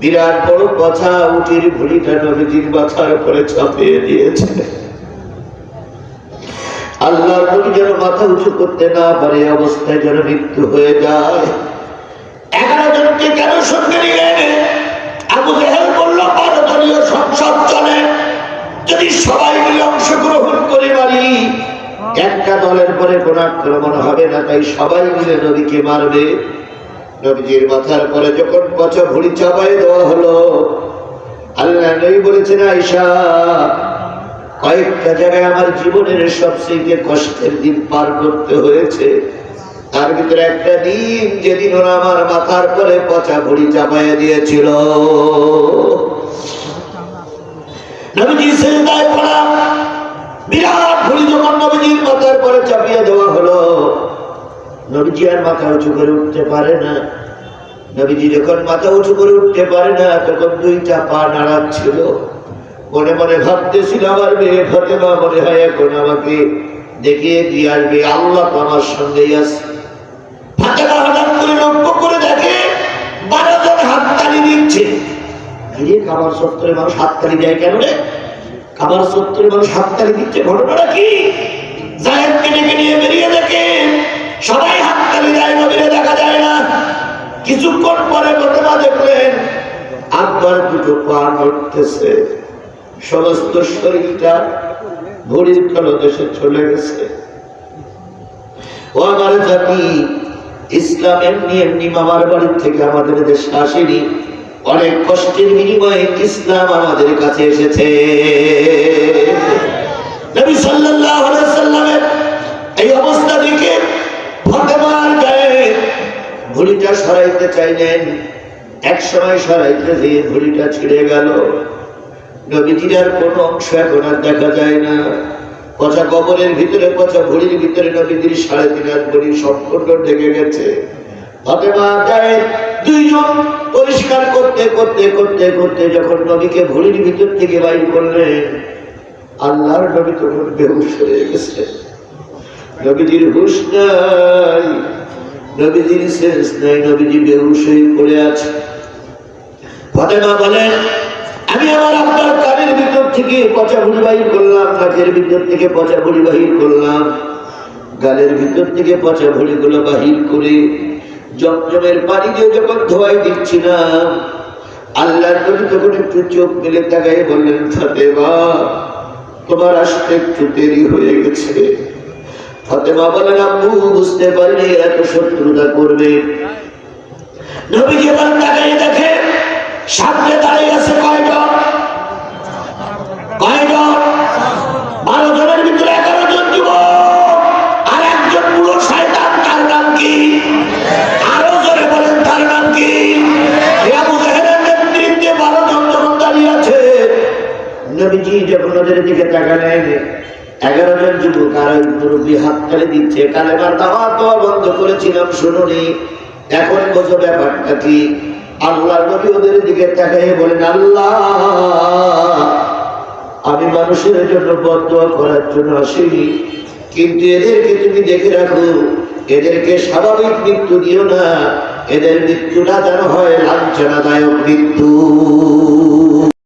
বিরাট বড় কথা উঠির ভুড়িটা নবীজির মাথার উপরে চাপিয়ে দিয়েছে। আল্লাহ নবী যেন মাথা উঁচু করতে না পারে অবস্থায় যেন মৃত্যু হয়ে যায়। এগারো জনকে কেন সঙ্গে আবু বলল সংসদ চলে। যদি সবাই মিলে অংশগ্রহণ করে পারি একটা দলের পরে কোন আক্রমণ হবে না, তাই সবাই মিলে নবীকে মারবে। নবীজির মাথার পরে যখন পচা ভুড়ি চাপাই দেওয়া হলো, আল্লাহ নবী বলেছেন আয়সা কয়েকটা জায়গায় আমার জীবনের সবচেয়ে কষ্টের দিন পার করতে হয়েছে। তার ভিতরে একটা দিন যেদিন ওরা আমার মাথার পরে পচা ভুড়ি চাপাইয়া দিয়েছিল। বিরাট ভুড়ি যখন নবীজির মাথার পরে চাপিয়ে দেওয়া হলো নবীজি আর মাথা উঁচু করে উঠতে পারে না। নবীজি যখন মাথা উঁচু করে উঠতে পারে না, তখন দুইটা পা নাড়াচ্ছিল। মনে মনে ভাবতেছিল, আমার মেয়ে ফতেমা মনে হয় এখন আমাকে দেখিয়ে দিয়ে আসবে। আল্লাহ আমার সঙ্গেই আছে। দিচ্ছে। সত্তরে মানুষ হাততালি দেয় কেন রে? সত্তরে মানুষ দিচ্ছে, ঘটনাটা কি? জায়েদকে ডেকে নিয়ে আব্বার দুটো পা নড়তেছে। সমস্ত শরীরটা ঘড়ির তলদেশে চলে গেছে। ও আমার জাতি ইসলাম এমনি এমনি মামার বাড়ির থেকে আমাদের দেশে আসেনি। অনেক কষ্টের বিনিময়ে ইসলাম আমাদের কাছে এসেছে। এই অবস্থা দেখে ফাতেমার গায়ে ঘড়িটা সরাইতে চাইলেন। এক সময় সরাইতে যেয়ে ঘড়িটা ছিঁড়ে গেল। নবীজির আর কোনো অংশ এখন আর দেখা যায় না। পচা কবরের ভিতরে, পচা ভুড়ির ভিতরে নবীজির সাড়ে তিন হাত ভরি সম্পূর্ণ ঢেকে গেছে। দুইজন পরিষ্কার করতে করতে করতে করতে যখন নবীকে ভুড়ির ভিতর থেকে বাইর করলেন, আল্লাহর নবী তখন বেহুশ হয়ে গেছে। নবীজির হুশ নাই, নবীজির সেন্স নাই, নবীজি বেহুশ হয়ে পড়ে আছে। ফাতেমা বলেন, আমি আমার আপনার কানের ভিতর থেকে পচা ভুড়ি বাহির করলাম নাকের ভিতর থেকে পচা ভুড়ি বাহির করলাম। গালের ভিতর থেকে পচা ভুড়িগুলো বাহির করে জমজমের পানি দিয়ে যখন ধোয়াই দিচ্ছিলাম আল্লাহর নবী তখন একটু চোখ মেলে তাকাই বললেন, ফাতেমা, তোমার আসতে একটু দেরি হয়ে গেছে। ফাতেমা বলেন আব্বু বুঝতে পারিনি, এত শত্রুতা করবে। নবীজি এবার তাকাই নবীজি যখন ওদের দিকে তাকালেন এগারো জন যুবক আর ওই মুরব্বী হাত তালি দিচ্ছে কালেমার দাওয়া তো, বন্ধ করেছিলাম, শুনুনি। এখন বোঝো ব্যাপারটা কি? আল্লাহ নবী ওদের দিকে তাকাই বলেন, আল্লাহ, আমি মানুষের জন্য বদয়া করার জন্য আসিনি। কিন্তু এদেরকে তুমি দেখে রাখো, এদেরকে স্বাভাবিক মৃত্যু দিও না। এদের মৃত্যুটা যেন হয় লাঞ্ছনাদায়ক মৃত্যু।